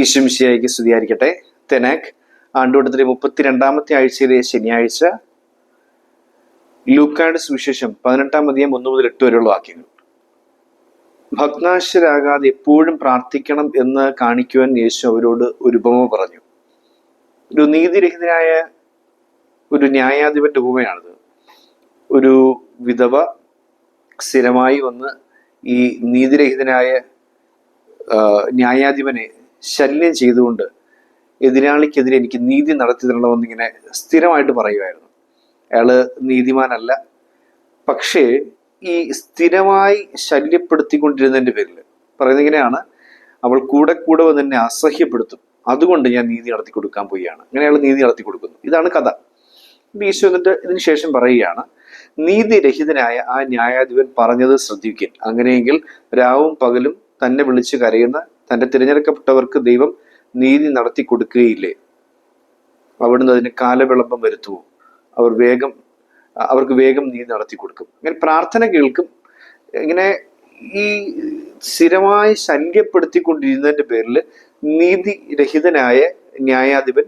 ഈശ്വംശിയായിക്ക് സ്തുതിയായിരിക്കട്ടെ. തെനാക് ആണ്ടുവട്ടത്തിലെ മുപ്പത്തിരണ്ടാമത്തെ ആഴ്ചയിലെ ശനിയാഴ്ച. ലൂക്കാഡ് സുവിശേഷം പതിനെട്ടാം അധികം ഒന്ന് മുതൽ എട്ട് വരെയുള്ള വാക്യങ്ങൾ. ഭഗ്നാശരാകാതെ എപ്പോഴും പ്രാർത്ഥിക്കണം എന്ന് കാണിക്കുവാൻ യേശു അവരോട് ഒരു ഉപമ പറഞ്ഞു. ഒരു നീതിരഹിതനായ ഒരു ന്യായാധിപന്റെ ഉപമയാണിത് ഒരു വിധവ സ്ഥിരമായി വന്ന് ഈ നീതിരഹിതനായ ന്യായാധിപനെ ശല്യം ചെയ്തുകൊണ്ട് എതിരാളിക്കെതിരെ എനിക്ക് നീതി നടത്തി തരണമെന്നിങ്ങനെ സ്ഥിരമായിട്ട് പറയുമായിരുന്നു. അയാൾ നീതിമാനല്ല. പക്ഷേ ഈ സ്ഥിരമായി ശല്യപ്പെടുത്തിക്കൊണ്ടിരുന്നതിന്റെ പേരിൽ പറയുന്നത് ഇങ്ങനെയാണ്. അവൾ കൂടെ കൂടെ വന്ന് എന്നെ അസഹ്യപ്പെടുത്തും. അതുകൊണ്ട് ഞാൻ നീതി നടത്തി കൊടുക്കാൻ പോവുകയാണ്. അങ്ങനെ അയാൾ നീതി നടത്തി കൊടുക്കുന്നു. ഇതാണ് കഥ. ഈശോ എന്നിട്ട് ഇതിന് ശേഷം പറയുകയാണ് നീതിരഹിതനായ ആ ന്യായാധിപൻ പറഞ്ഞത് ശ്രദ്ധിക്കുക അങ്ങനെയെങ്കിൽ രാവും പകലും തന്നെ വിളിച്ച് കരയുന്ന തന്റെ തിരഞ്ഞെടുക്കപ്പെട്ടവർക്ക് ദൈവം നീതി നടത്തി കൊടുക്കുകയില്ലേ? അവിടുന്ന് അതിന് കാലവിളംബം വരുത്തുവോ? അവർ വേഗം അവർക്ക് വേഗം നീതി നടത്തി കൊടുക്കും. ഇങ്ങനെ പ്രാർത്ഥന കേൾക്കും. ഇങ്ങനെ ഈ സ്ഥിരമായി ശല്യപ്പെടുത്തിക്കൊണ്ടിരുന്നതിന്റെ പേരിൽ നീതി രഹിതനായ ന്യായാധിപൻ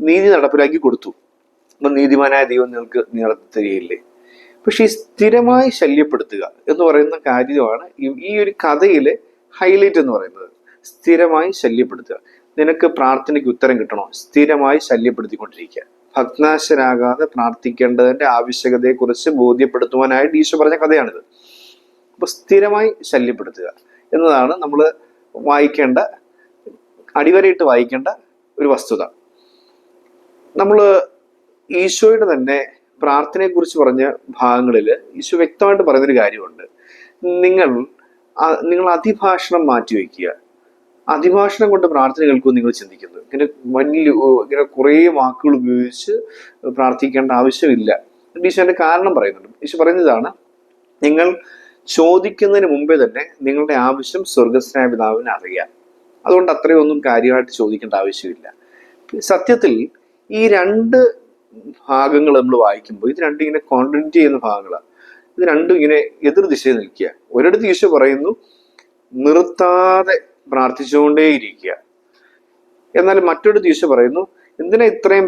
നീതി നടപ്പിലാക്കി കൊടുത്തു. അപ്പം നീതിമാനായ ദൈവം നിങ്ങൾക്ക് നടത്തി തരികയില്ലേ? പക്ഷെ ഈ സ്ഥിരമായി ശല്യപ്പെടുത്തുക എന്ന് പറയുന്ന കാര്യമാണ് ഈ ഒരു കഥയിലെ ഹൈലൈറ്റ് എന്ന് പറയുന്നത് സ്ഥിരമായി ശല്യപ്പെടുത്തുക. നിനക്ക് പ്രാർത്ഥനയ്ക്ക് ഉത്തരം കിട്ടണോ? സ്ഥിരമായി ശല്യപ്പെടുത്തിക്കൊണ്ടിരിക്കുക. ഭഗ്നാശരാകാതെ പ്രാർത്ഥിക്കേണ്ടതിന്റെ ആവശ്യകതയെക്കുറിച്ച് ബോധ്യപ്പെടുത്തുവാനായിട്ട് ഈശോ പറഞ്ഞ കഥയാണിത്. അപ്പൊ സ്ഥിരമായി ശല്യപ്പെടുത്തുക എന്നതാണ് നമ്മൾ വായിക്കേണ്ട അടിവരയിട്ട് വായിക്കേണ്ട ഒരു വസ്തുത. നമ്മൾ ഈശോയുടെ തന്നെ പ്രാർത്ഥനയെക്കുറിച്ച് പറഞ്ഞ ഭാഗങ്ങളിൽ ഈശോ വ്യക്തമായിട്ട് പറയുന്നൊരു കാര്യമുണ്ട്. നിങ്ങൾ നിങ്ങൾ അതിഭാഷണം മാറ്റി മാറ്റിവെക്കുക അതിഭാഷണം കൊണ്ട് പ്രാർത്ഥന കേൾക്കുമെന്ന് നിങ്ങൾ ചിന്തിക്കുന്നു. ഇങ്ങനെ വലിയ ഇങ്ങനെ കുറേ വാക്കുകൾ ഉപയോഗിച്ച് പ്രാർത്ഥിക്കേണ്ട ആവശ്യമില്ല. ഈശോന്റെ കാരണം പറയുന്നുണ്ട്. ഈശോ പറയുന്നതാണ് നിങ്ങൾ ചോദിക്കുന്നതിന് മുമ്പേ തന്നെ നിങ്ങളുടെ ആവശ്യം സ്വർഗസ്നായ പിതാവിനെ അറിയാം. അതുകൊണ്ട് അത്രയൊന്നും കാര്യമായിട്ട് ചോദിക്കേണ്ട ആവശ്യമില്ല. സത്യത്തിൽ ഈ രണ്ട് ഭാഗങ്ങൾ നമ്മൾ വായിക്കുമ്പോൾ ഇത് രണ്ടും ഇങ്ങനെ കോൺട്രിബ്യൂട്ട് ചെയ്യുന്ന ഭാഗങ്ങളാണ്. ഇത് രണ്ടും ഇങ്ങനെ എതിർ ദിശയിൽ നിൽക്കുക. ഒരിടത്ത് ഈശോ പറയുന്നു നിർത്താതെ പ്രാർത്ഥിച്ചുകൊണ്ടേയിരിക്കുക. എന്നാൽ മറ്റൊരു ഈശോ പറയുന്നു എന്തിനാ ഇത്രയും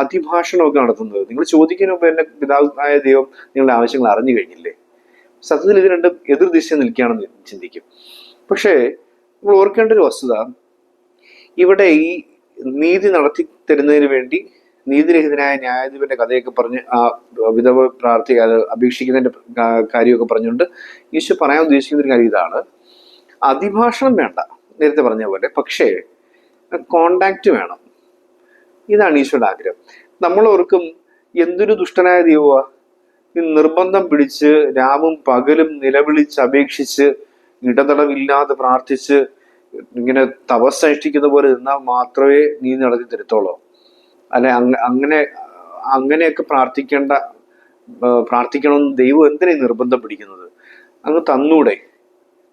അതിഭാഷണമൊക്കെ നടത്തുന്നത്? നിങ്ങൾ ചോദിക്കുന്ന മുമ്പ് എന്റെ പിതാവായ ദൈവം നിങ്ങളുടെ ആവശ്യങ്ങൾ അറിഞ്ഞു കഴിഞ്ഞില്ലേ? സത്യത്തിൽ ഇത് രണ്ടും എതിർ ദിശയിൽ നിൽക്കുകയാണെന്ന് ചിന്തിക്കും. പക്ഷേ നമ്മൾ ഓർക്കേണ്ട ഒരു വസ്തുത ഇവിടെ ഈ നീതി നടത്തി തരുന്നതിന് വേണ്ടി നീതിരഹിതനായ ന്യായാധിപന്റെ കഥയൊക്കെ പറഞ്ഞ് ആ വിധവ പ്രാർത്ഥി അത് അപേക്ഷിക്കുന്നതിന്റെ കാര്യമൊക്കെ പറഞ്ഞുകൊണ്ട് ഈശോ പറയാൻ ഉദ്ദേശിക്കുന്ന ഒരു കാര്യം ഇതാണ്. അതിഭാഷണം വേണ്ട നേരത്തെ പറഞ്ഞ പോലെ. പക്ഷേ കോണ്ടാക്റ്റ് വേണം. ഇതാണ് ഈശോയുടെ ആഗ്രഹം. നമ്മളോർക്കും എന്തൊരു ദുഷ്ടനായ ദൈവമാ? നിർബന്ധം പിടിച്ച് രാവും പകലും നിലവിളിച്ച് അപേക്ഷിച്ച് ഇടതടവില്ലാതെ പ്രാർത്ഥിച്ച് ഇങ്ങനെ തപസ്സനുഷ്ഠിക്കുന്ന പോലെ നിന്നാൽ മാത്രമേ നീ നടത്തി തരത്തോളൂ അല്ലെ അങ്ങ- അങ്ങനെ അങ്ങനെയൊക്കെ പ്രാർത്ഥിക്കേണ്ട പ്രാർത്ഥിക്കണമെന്ന് ദൈവം എന്തിനാണ് നിർബന്ധം പിടിക്കുന്നത്? അങ്ങ് തന്നൂടെ.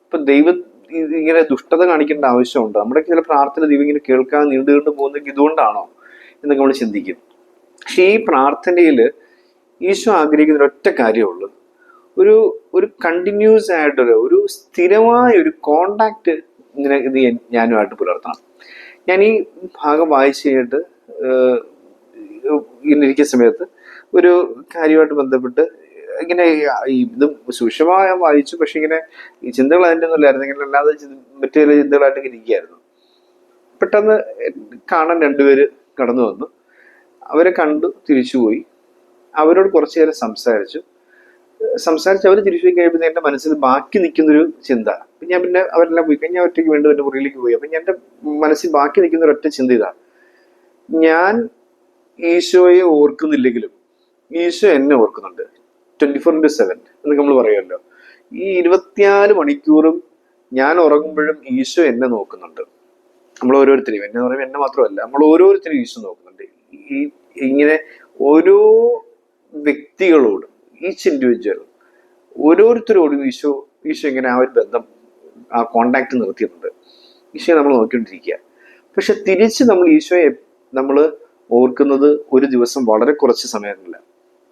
ഇപ്പൊ ദൈവം ഇങ്ങനെ ദുഷ്ടത കാണിക്കേണ്ട ആവശ്യമുണ്ട്? നമ്മുടെ ചില പ്രാർത്ഥന ദൈവം ഇങ്ങനെ കേൾക്കാൻ നീണ്ടു നീണ്ടു പോകുന്നെങ്കിൽ ഇതുകൊണ്ടാണോ എന്നൊക്കെ നമ്മൾ ചിന്തിക്കും. പക്ഷെ ഈ പ്രാർത്ഥനയിൽ ഈശോ ആഗ്രഹിക്കുന്ന ഒറ്റ കാര്യമുള്ളൂ ഒരു ഒരു കണ്ടിന്യൂസ് ആയിട്ടൊരു ഒരു സ്ഥിരമായ ഒരു കോണ്ടാക്ട് ഇങ്ങനെ ഇത് ഞാനുമായിട്ട് പുലർത്തണം. ഞാൻ ഈ ഭാഗം വായിച്ചു കഴിഞ്ഞിട്ട് ഇങ്ങനെ ഇരിക്കുന്ന സമയത്ത് ഒരു കാര്യമായിട്ട് ബന്ധപ്പെട്ട് ഇങ്ങനെ ഇത് സൂക്ഷ്മമായ വായിച്ചു പക്ഷെ ഇങ്ങനെ ഈ ചിന്തകൾ അതിന്റെ ഒന്നും ഇല്ലായിരുന്നു. ഇങ്ങനെ അല്ലാതെ മറ്റേ ചില ചിന്തകളായിട്ട് ഇരിക്കുകയായിരുന്നു. പെട്ടെന്ന് കാണാൻ രണ്ടുപേര് കടന്നു വന്നു. അവരെ കണ്ടു തിരിച്ചുപോയി അവരോട് കുറച്ചു നേരം സംസാരിച്ചു. സംസാരിച്ച് അവർ തിരിച്ചു പോയി കഴിയുമ്പോൾ എന്റെ മനസ്സിൽ ബാക്കി നിൽക്കുന്നൊരു ചിന്ത. ഞാൻ പിന്നെ അവരെല്ലാം പോയി കഴിഞ്ഞാൽ ഒറ്റയ്ക്ക് വീണ്ടും എന്റെ മുറിയിലേക്ക് പോയി. അപ്പം എന്റെ മനസ്സിൽ ബാക്കി നിൽക്കുന്ന ഒരൊറ്റ ചിന്ത ഇതാ ഞാൻ ഈശോയെ ഓർക്കുന്നില്ലെങ്കിലും ഈശോ എന്നെ ഓർക്കുന്നുണ്ട്. ട്വന്റി ഫോർ ഇന്റു സെവൻ എന്നൊക്കെ നമ്മൾ പറയുമല്ലോ. ഈ ഇരുപത്തിനാല് മണിക്കൂറും ഞാൻ ഉറങ്ങുമ്പോഴും ഈശോ എന്നെ നോക്കുന്നുണ്ട്. നമ്മൾ ഓരോരുത്തരെയും എന്നെ പറയുമ്പോൾ എന്നെ മാത്രമല്ല നമ്മൾ ഓരോരുത്തരും ഈശോ നോക്കുന്നുണ്ട്. ഈ ഇങ്ങനെ ഓരോ വ്യക്തികളോടും ഈച്ച് ഇൻഡിവിജ്വൽ ഓരോരുത്തരോടും ഈശോ ഈശോ ഇങ്ങനെ ആ ഒരു ബന്ധം ആ കോണ്ടാക്ട് നിർത്തിയിട്ടുണ്ട്. ഈശോയെ നമ്മൾ നോക്കിക്കൊണ്ടിരിക്കുക. പക്ഷെ തിരിച്ച് നമ്മൾ ഈശോയെ നമ്മൾ ഓർക്കുന്നത് ഒരു ദിവസം വളരെ കുറച്ച് സമയമല്ല.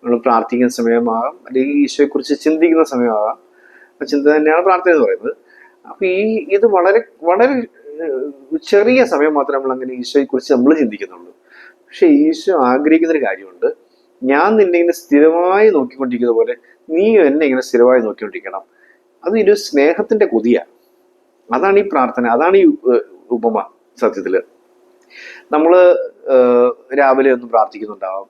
നമ്മൾ പ്രാർത്ഥിക്കുന്ന സമയമാകാം അല്ലെങ്കിൽ ഈശോയെക്കുറിച്ച് ചിന്തിക്കുന്ന സമയമാകാം. ആ ചിന്ത തന്നെയാണ് പ്രാർത്ഥന എന്ന് പറയുന്നത്. അപ്പം ഈ ഇത് വളരെ വളരെ ചെറിയ സമയം മാത്രമേ നമ്മൾ അങ്ങനെ ഈശോയെക്കുറിച്ച് നമ്മൾ ചിന്തിക്കുന്നുള്ളൂ. പക്ഷെ ഈശോ ആഗ്രഹിക്കുന്ന ഒരു കാര്യമുണ്ട്. ഞാൻ നിന്നെ ഇങ്ങനെ സ്ഥിരമായി നോക്കിക്കൊണ്ടിരിക്കുന്ന പോലെ നീ എന്നെ ഇങ്ങനെ സ്ഥിരമായി നോക്കിക്കൊണ്ടിരിക്കണം. അത് ഒരു സ്നേഹത്തിന്റെ കൊതിയാണ് അതാണ് ഈ പ്രാർത്ഥന അതാണ് ഈ ഉപമ സത്യത്തിൽ. നമ്മൾ ഏർ, രാവിലെ ഒന്ന് പ്രാർത്ഥിക്കുന്നുണ്ടാവാം.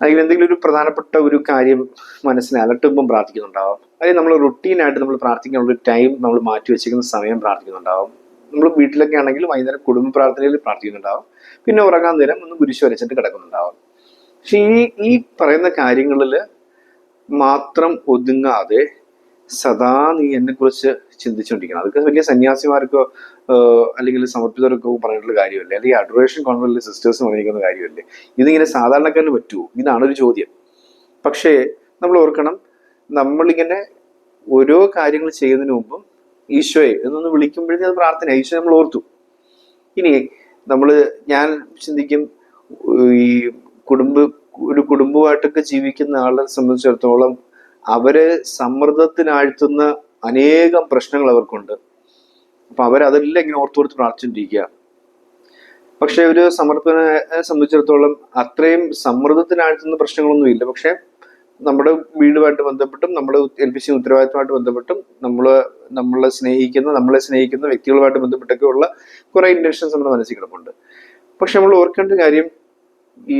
അല്ലെങ്കിൽ എന്തെങ്കിലും ഒരു പ്രധാനപ്പെട്ട ഒരു കാര്യം മനസ്സിനെ അലട്ടുമ്പം പ്രാർത്ഥിക്കുന്നുണ്ടാവാം. അല്ലെങ്കിൽ നമ്മൾ റുട്ടീനായിട്ട് നമ്മൾ പ്രാർത്ഥിക്കാനുള്ള ഒരു ടൈം നമ്മൾ മാറ്റി വെച്ചിരിക്കുന്ന സമയം പ്രാർത്ഥിക്കുന്നുണ്ടാവും. നമ്മൾ വീട്ടിലൊക്കെ ആണെങ്കിൽ വൈകുന്നേരം കുടുംബ പ്രാർത്ഥനയിൽ പ്രാർത്ഥിക്കുന്നുണ്ടാവും. പിന്നെ ഉറങ്ങാൻ നേരം ഒന്ന് കുരിശ് വരച്ചിട്ട് കിടക്കുന്നുണ്ടാവും. പക്ഷെ ഈ ഈ പറയുന്ന കാര്യങ്ങളിൽ മാത്രം ഒതുങ്ങാതെ സദാ നീ എന്നെ കുറിച്ച് ചിന്തിച്ചുകൊണ്ടിരിക്കണം. അതൊക്കെ വലിയ സന്യാസിമാർക്കോ അല്ലെങ്കിൽ സമർപ്പിതർക്കോ പറഞ്ഞിട്ടുള്ള കാര്യമല്ലേ? അല്ലെങ്കിൽ അഡ്രേഷൻ കോൺവെന്റിലെ സിസ്റ്റേഴ്സ് പറഞ്ഞിരിക്കുന്ന കാര്യമല്ലേ? ഇതിങ്ങനെ സാധാരണക്കാരന് പറ്റുമോ ഇതാണ് ഒരു ചോദ്യം. പക്ഷേ നമ്മൾ ഓർക്കണം നമ്മളിങ്ങനെ ഓരോ കാര്യങ്ങൾ ചെയ്യുന്നതിന് മുമ്പും ഈശോയെ എന്നൊന്ന് വിളിക്കുമ്പോഴേ അത് പ്രാർത്ഥന. ഈശോ നമ്മൾ ഓർത്തു. ഇനി നമ്മൾ ഞാൻ ചിന്തിക്കും ഈ കുടുംബ ഒരു കുടുംബമായിട്ടൊക്കെ ജീവിക്കുന്ന ആളെ സംബന്ധിച്ചിടത്തോളം അവരെ സമ്മർദ്ദത്തിനാഴ്ത്തുന്ന അനേകം പ്രശ്നങ്ങൾ അവർക്കുണ്ട്. അപ്പൊ അവരതെല്ലാം ഇങ്ങനെ ഓർത്തോർത്ത് പ്രാർത്ഥിച്ചിരിക്കുക പക്ഷെ ഒരു സമർപ്പനെ സംബന്ധിച്ചിടത്തോളം അത്രയും സമ്മർദ്ദത്തിനാഴ്ത്തുന്ന പ്രശ്നങ്ങളൊന്നും ഇല്ല. പക്ഷെ നമ്മുടെ വീടുമായിട്ട് ബന്ധപ്പെട്ടും നമ്മൾ ഏൽപ്പിച്ച ഉത്തരവാദിത്തമായിട്ട് ബന്ധപ്പെട്ടും നമ്മൾ നമ്മളെ സ്നേഹിക്കുന്ന നമ്മളെ സ്നേഹിക്കുന്ന വ്യക്തികളുമായിട്ട് ബന്ധപ്പെട്ടൊക്കെ ഉള്ള കുറെ ഇന്റൻഷൻസ് നമ്മുടെ മനസ്സിൽ കിടപ്പുണ്ട്. പക്ഷെ നമ്മൾ ഓർക്കേണ്ട കാര്യം ഈ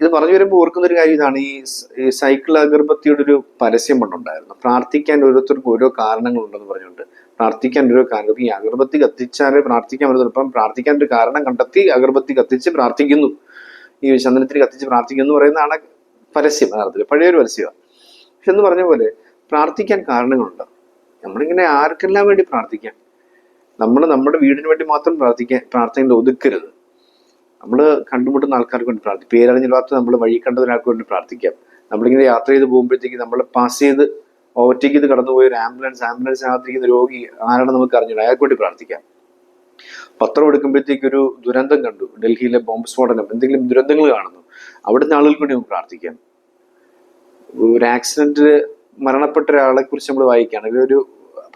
ഇത് പറഞ്ഞു വരുമ്പോൾ ഓർക്കുന്ന ഒരു കാര്യം ഇതാണ്. ഈ സൈക്കിൾ അഗർബത്തിയുടെ ഒരു പരസ്യം പണ്ടുണ്ടായിരുന്നു. പ്രാർത്ഥിക്കാൻ ഓരോരുത്തർക്കും ഓരോ കാരണങ്ങളുണ്ടെന്ന് പറഞ്ഞുകൊണ്ട് പ്രാർത്ഥിക്കാൻ ഓരോ കാരണം ഈ അഗർബത്തി കത്തിച്ചാലേ പ്രാർത്ഥിക്കാൻ ഇപ്പം പ്രാർത്ഥിക്കാൻ ഒരു കാരണം കണ്ടെത്തി അഗർബത്തി കത്തിച്ച് പ്രാർത്ഥിക്കുന്നു. ഈ ചന്ദനത്തിന് കത്തിച്ച് പ്രാർത്ഥിക്കുന്നു പറയുന്നതാണ് പരസ്യം യഥാർത്ഥത്തിൽ പഴയൊരു പരസ്യമാണ് പക്ഷെ എന്ന് പറഞ്ഞ പോലെ പ്രാർത്ഥിക്കാൻ കാരണങ്ങളുണ്ട്. നമ്മളിങ്ങനെ ആർക്കെല്ലാം വേണ്ടി പ്രാർത്ഥിക്കാം? നമ്മൾ നമ്മുടെ വീടിന് വേണ്ടി മാത്രം പ്രാർത്ഥിക്കാൻ പ്രാർത്ഥനയിൽ ഒതുക്കരുത്. നമ്മൾ കണ്ടുമുട്ടുന്ന ആൾക്കാർക്ക് വേണ്ടി പ്രാർത്ഥിക്കും. പേരറിഞ്ഞില്ലാത്ത നമ്മൾ വഴി കണ്ടതിനാൾക്ക് വേണ്ടി പ്രാർത്ഥിക്കാം. നമ്മളിങ്ങനെ യാത്ര ചെയ്ത് പോകുമ്പോഴത്തേക്ക് നമ്മൾ പാസ് ചെയ്ത് ഓവർടേക്ക് ചെയ്ത് കടന്നുപോയ ഒരു ആംബുലൻസ് ആംബുലൻസിനകത്തിരിക്കുന്ന രോഗി ആരാണെന്ന് നമുക്ക് അറിഞ്ഞില്ല അയാൾക്ക് വേണ്ടി പ്രാർത്ഥിക്കാം. പത്രം എടുക്കുമ്പോഴത്തേക്ക് ഒരു ദുരന്തം കണ്ടു. ഡൽഹിയിലെ ബോംബ് സ്ഫോടനം. എന്തെങ്കിലും ദുരന്തങ്ങൾ കാണുന്നു. അവിടുത്തെ ആളുകൾക്ക് വേണ്ടി നമുക്ക് പ്രാർത്ഥിക്കാം. ഒരു ആക്സിഡന്റിൽ മരണപ്പെട്ട ഒരാളെ കുറിച്ച് നമ്മൾ വായിക്കുകയാണ്. അല്ലെങ്കിൽ ഒരു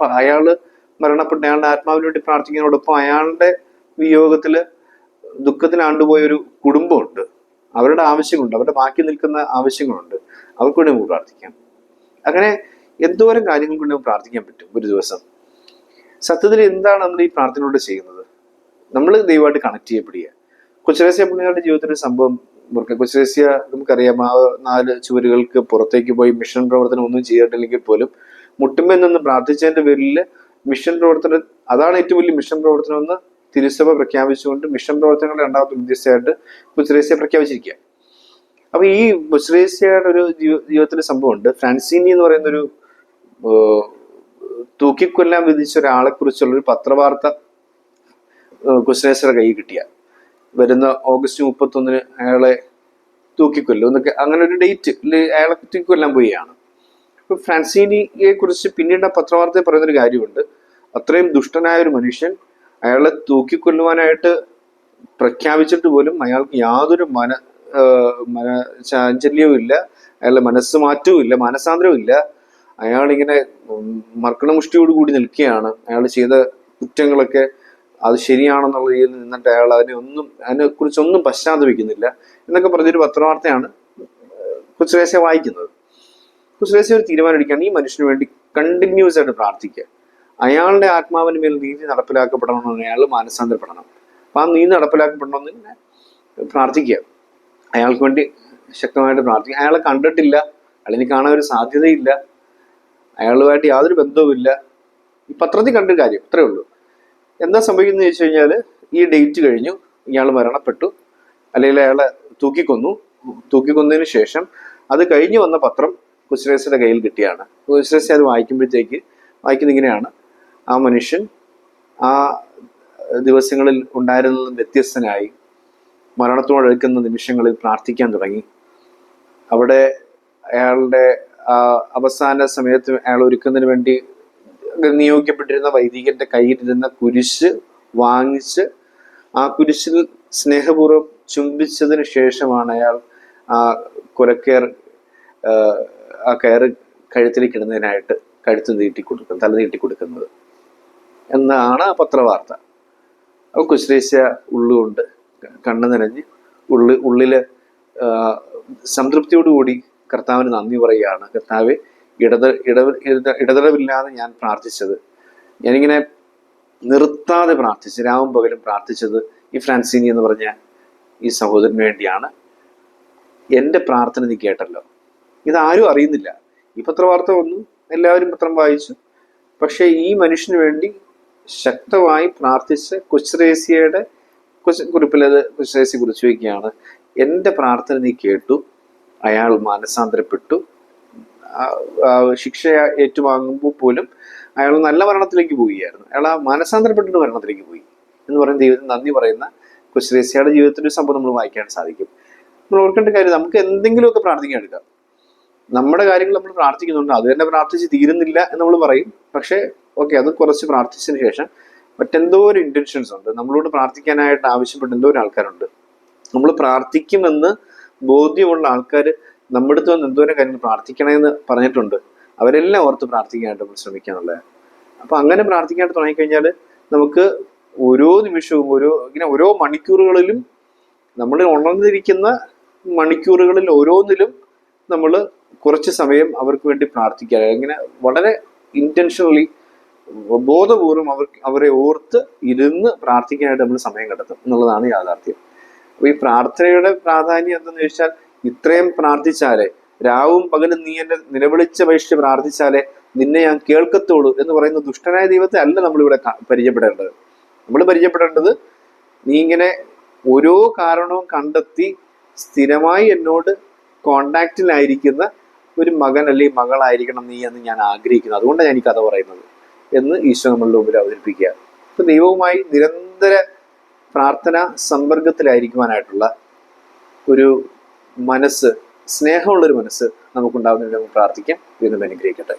അയാൾ മരണപ്പെട്ട അയാളുടെ ആത്മാവിന് വേണ്ടി പ്രാർത്ഥിക്കുന്നതോടൊപ്പം അയാളുടെ വിയോഗത്തിൽ ദുഃഖത്തിൽ ആണ്ടുപോയ ഒരു കുടുംബമുണ്ട്. അവരുടെ ആവശ്യങ്ങളുണ്ട്. അവരുടെ ബാക്കി നിൽക്കുന്ന ആവശ്യങ്ങളുണ്ട്. അവർക്ക് വേണ്ടി നമുക്ക് പ്രാർത്ഥിക്കാം. അങ്ങനെ എന്തോരം കാര്യങ്ങൾ കൊണ്ട് നമുക്ക് പ്രാർത്ഥിക്കാൻ പറ്റും ഒരു ദിവസം? സത്യത്തിൽ എന്താണ് നമ്മൾ ഈ പ്രാർത്ഥനയോട് ചെയ്യുന്നത്? നമ്മൾ ദൈവമായിട്ട് കണക്ട് ചെയ്യപ്പെടുക. കൊച്ചുരേസ്യ പുള്ളികളുടെ ജീവിതത്തിൽ ഒരു സംഭവം ഓർക്കാം. കൊച്ചുരേസ്യ നമുക്കറിയാം ആ നാല് ചുവരുകൾക്ക് പുറത്തേക്ക് പോയി മിഷൻ പ്രവർത്തനം ഒന്നും ചെയ്തിട്ടില്ലെങ്കിൽ പോലും നിന്ന് പ്രാർത്ഥിച്ചതിന്റെ പേരിൽ മിഷൻ പ്രവർത്തനം അതാണ് ഏറ്റവും വലിയ മിഷൻ പ്രവർത്തനം എന്ന് തിരുസഭ പ്രഖ്യാപിച്ചുകൊണ്ട് മിഷൻ പ്രവർത്തനങ്ങളുടെ രണ്ടാമത്തെ ഉദ്ദേശമായിട്ട് ബുസ്രേസ്യ പ്രഖ്യാപിച്ചിരിക്കുക. അപ്പൊ ഈ ബുസ്രേസ്യയുടെ ഒരു ജീവിതത്തിൽ സംഭവമുണ്ട്. ഫ്രാൻസിനി എന്ന് പറയുന്ന ഒരു തൂക്കിക്കൊല്ലാൻ വിധിച്ച ഒരാളെ കുറിച്ചുള്ള ഒരു പത്രവാർത്ത കുസ്രേസയുടെ കൈ കിട്ടിയ. വരുന്ന ഓഗസ്റ്റ് മുപ്പത്തൊന്നിന് അയാളെ തൂക്കിക്കൊല്ലും. എന്നൊക്കെ അങ്ങനെ ഒരു ഡേറ്റ് അയാളെ തൂക്കിക്കൊല്ലാൻ പോവുകയാണ്. ഇപ്പൊ ഫ്രാൻസിനിയെ കുറിച്ച് പിന്നീട് ആ പത്രവാർത്തയിൽ പറയുന്നൊരു കാര്യമുണ്ട്. അത്രയും ദുഷ്ടനായ ഒരു മനുഷ്യൻ അയാളെ തൂക്കിക്കൊല്ലുവാനായിട്ട് പ്രഖ്യാപിച്ചിട്ട് പോലും അയാൾക്ക് യാതൊരു മന മന ചാഞ്ചല്യവും ഇല്ല. അയാളുടെ മനസ്സ് മാറ്റവും ഇല്ല മാനസാന്തരവും ഇല്ല. അയാളിങ്ങനെ മർക്കണമുഷ്ടിയോട് കൂടി നിൽക്കുകയാണ്. അയാൾ ചെയ്ത കുറ്റങ്ങളൊക്കെ അത് ശരിയാണെന്നുള്ള രീതിയിൽ നിന്നിട്ട് അയാൾ അതിനെ ഒന്നും അതിനെ കുറിച്ചൊന്നും പശ്ചാത്തപിക്കുന്നില്ല എന്നൊക്കെ പറഞ്ഞൊരു പത്രവാർത്തയാണ് കുച്ചുരേശ വായിക്കുന്നത്. കുച്ചുരേശ ഒരു തീരുമാനം എടുക്കുകയാണ് ഈ മനുഷ്യന് വേണ്ടി കണ്ടിന്യൂസ് ആയിട്ട് പ്രാർത്ഥിക്കുക. അയാളുടെ ആത്മാവിന് മേൽ നീതി നടപ്പിലാക്കപ്പെടണമെന്ന് അയാൾ മാനസാന്തരപ്പെടണം. അപ്പൊ ആ നീതി നടപ്പിലാക്കപ്പെടണമെന്ന് ഇങ്ങനെ പ്രാർത്ഥിക്കുക. അയാൾക്ക് വേണ്ടി ശക്തമായിട്ട് പ്രാർത്ഥിക്കുക. അയാളെ കണ്ടിട്ടില്ല. അയാളിനി കാണാൻ ഒരു സാധ്യതയില്ല. അയാളുമായിട്ട് യാതൊരു ബന്ധവുമില്ല. ഈ പത്രത്തിൽ കണ്ടൊരു കാര്യം അത്രേ ഉള്ളൂ. എന്താ സംഭവിക്കുന്നത് ചോദിച്ചു കഴിഞ്ഞാൽ ഈ ഡേറ്റ് കഴിഞ്ഞു. ഇയാൾ മരണപ്പെട്ടു. അല്ലെങ്കിൽ അയാളെ തൂക്കിക്കൊന്നു. തൂക്കിക്കൊന്നതിന് ശേഷം അത് കഴിഞ്ഞു വന്ന പത്രം കുശ്രേസിന്റെ കയ്യിൽ കിട്ടിയാണ്. കുശ്രേസി അത് വായിക്കുമ്പോഴത്തേക്ക് വായിക്കുന്ന ഇങ്ങനെയാണ്. ആ മനുഷ്യൻ ആ ദിവസങ്ങളിൽ ഉണ്ടായിരുന്നതും വ്യത്യസ്തനായി. മരണത്തോട് എടുക്കുന്ന നിമിഷങ്ങളിൽ പ്രാർത്ഥിക്കാൻ തുടങ്ങി. അവിടെ അയാളുടെ അവസാന സമയത്ത് അയാൾ ഒരുക്കുന്നതിന് വേണ്ടി നിയോഗിക്കപ്പെട്ടിരുന്ന വൈദികന്റെ കയ്യിലിരുന്ന കുരിശ് വാങ്ങിച്ച് ആ കുരിശിൽ സ്നേഹപൂർവം ചുംബിച്ചതിന് ശേഷമാണ് അയാൾ ആ കുലക്കയർ ആ, കയറ് കഴുത്തിലേക്ക് ഇടുന്നതിനായിട്ട് കഴുത്ത് നീട്ടി കൊടുക്കുന്നത് തല നീട്ടി കൊടുക്കുന്നത് എന്നാണ് ആ പത്രവാർത്ത. അപ്പോൾ കുശ്രേശ്യ ഉള്ളുകൊണ്ട് കണ്ണു നനഞ്ഞ് ഉള്ളി ഉള്ളിൽ ആ, സംതൃപ്തിയോടുകൂടി കർത്താവിന് നന്ദി പറയുകയാണ്. കർത്താവ് ഇടത ഇട ഇട- ഇടതടവില്ലാതെ ഞാൻ പ്രാർത്ഥിച്ചത്. ഞാനിങ്ങനെ നിർത്താതെ പ്രാർത്ഥിച്ചു രാവും പകലും പ്രാർത്ഥിച്ചത് ഈ ഫ്രാൻസിനി എന്ന് പറഞ്ഞ ഈ സഹോദരന് വേണ്ടിയാണ്. എന്റെ പ്രാർത്ഥന നീ കേട്ടല്ലോ. ഇതാരും അറിയുന്നില്ല. ഈ പത്രവാർത്ത വന്നു. എല്ലാവരും പത്രം വായിച്ചു. പക്ഷേ ഈ മനുഷ്യന് വേണ്ടി ശക്തമായി പ്രാർത്ഥിച്ച് കുശ്രേസിയയുടെ കുറിപ്പിലത് കുശ്രേസി കുറിച്ച് വയ്ക്കുകയാണ് എന്റെ പ്രാർത്ഥന നീ കേട്ടു. അയാൾ മാനസാന്തരപ്പെട്ടു. ശിക്ഷ ഏറ്റുവാങ്ങുമ്പോൾ പോലും അയാൾ നല്ല മരണത്തിലേക്ക് പോവുകയായിരുന്നു. അയാൾ ആ മാനസാന്തരപ്പെട്ടിട്ട് മരണത്തിലേക്ക് പോയി. എന്ന് പറയുന്ന ദൈവത്തിന് നന്ദി പറയുന്ന കുശ്രേസിയുടെ ജീവിതത്തിന്റെ സംഭവം നമ്മൾ വായിക്കാൻ സാധിക്കും. നമ്മൾ ഓർക്കേണ്ട കാര്യം നമുക്ക് എന്തെങ്കിലുമൊക്കെ പ്രാർത്ഥിക്കാൻ എടുക്കാം. നമ്മുടെ കാര്യങ്ങൾ നമ്മൾ പ്രാർത്ഥിക്കുന്നുണ്ട്. അത് തന്നെ പ്രാർത്ഥിച്ച് തീരുന്നില്ല എന്ന് നമ്മൾ പറയും. പക്ഷേ ഓക്കെ അത് കുറച്ച് പ്രാർത്ഥിച്ചതിന് ശേഷം മറ്റെന്തോ ഒരു ഇന്റൻഷൻസ് ഉണ്ട്. നമ്മളോട് പ്രാർത്ഥിക്കാനായിട്ട് ആവശ്യപ്പെട്ട എന്തോ ഒരു ആൾക്കാരുണ്ട്. നമ്മൾ പ്രാർത്ഥിക്കുമെന്ന് ബോധ്യമുള്ള ആൾക്കാർ നമ്മുടെ അടുത്ത് വന്ന് എന്തോരം കാര്യങ്ങൾ പ്രാർത്ഥിക്കണമെന്ന് പറഞ്ഞിട്ടുണ്ട്. അവരെല്ലാം ഓർത്ത് പ്രാർത്ഥിക്കാനായിട്ട് നമ്മൾ ശ്രമിക്കാനുള്ളത് അപ്പോൾ അപ്പൊ അങ്ങനെ പ്രാർത്ഥിക്കാനായിട്ട് തുടങ്ങിക്കഴിഞ്ഞാൽ നമുക്ക് ഓരോ നിമിഷവും ഓരോ ഇങ്ങനെ ഓരോ മണിക്കൂറുകളിലും നമ്മൾ ഉണർന്നിരിക്കുന്ന മണിക്കൂറുകളിൽ ഓരോന്നിലും നമ്മൾ കുറച്ച് സമയം അവർക്ക് വേണ്ടി പ്രാർത്ഥിക്കുക. ഇങ്ങനെ വളരെ ഇന്റൻഷനലി ബോധപൂർവം അവർ അവരെ ഓർത്ത് ഇരുന്ന് പ്രാർത്ഥിക്കാനായിട്ട് നമ്മൾ സമയം കണ്ടെത്തും. എന്നുള്ളതാണ് യാഥാർത്ഥ്യം. അപ്പൊ ഈ പ്രാർത്ഥനയുടെ പ്രാധാന്യം എന്തെന്ന് ചോദിച്ചാൽ ഇത്രയും പ്രാർത്ഥിച്ചാലേ രാവും പകലും നീ എന്നെ നിലവിളിച്ച നിലവിളിച്ചപേക്ഷിച്ച് പ്രാർത്ഥിച്ചാലേ നിന്നെ ഞാൻ കേൾക്കത്തുള്ളൂ എന്ന് പറയുന്ന ദുഷ്ടനായ ദൈവത്തെ അല്ല നമ്മളിവിടെ പരിചയപ്പെടേണ്ടത്. നമ്മൾ പരിചയപ്പെടേണ്ടത് നീ ഇങ്ങനെ ഓരോ കാരണവും കണ്ടെത്തി സ്ഥിരമായി എന്നോട് കോണ്ടാക്റ്റിലായിരിക്കുന്ന ഒരു മകൻ അല്ലെങ്കിൽ മകളായിരിക്കണം നീ എന്ന് ഞാൻ ആഗ്രഹിക്കുന്നു. അതുകൊണ്ടാണ് ഞാൻ ഈ കഥ പറയുന്നത്. എന്ന് ഈശോ നമ്മളുടെ മുമ്പിൽ അവതരിപ്പിക്കുക അപ്പൊ ദൈവവുമായി നിരന്തര പ്രാർത്ഥന സമ്പർക്കത്തിലായിരിക്കുവാനായിട്ടുള്ള ഒരു മനസ്സ് സ്നേഹമുള്ളൊരു മനസ്സ് നമുക്കുണ്ടാകുന്നതിന് നമുക്ക് പ്രാർത്ഥിക്കാം. വീണ്ടും അനുഗ്രഹിക്കട്ടെ.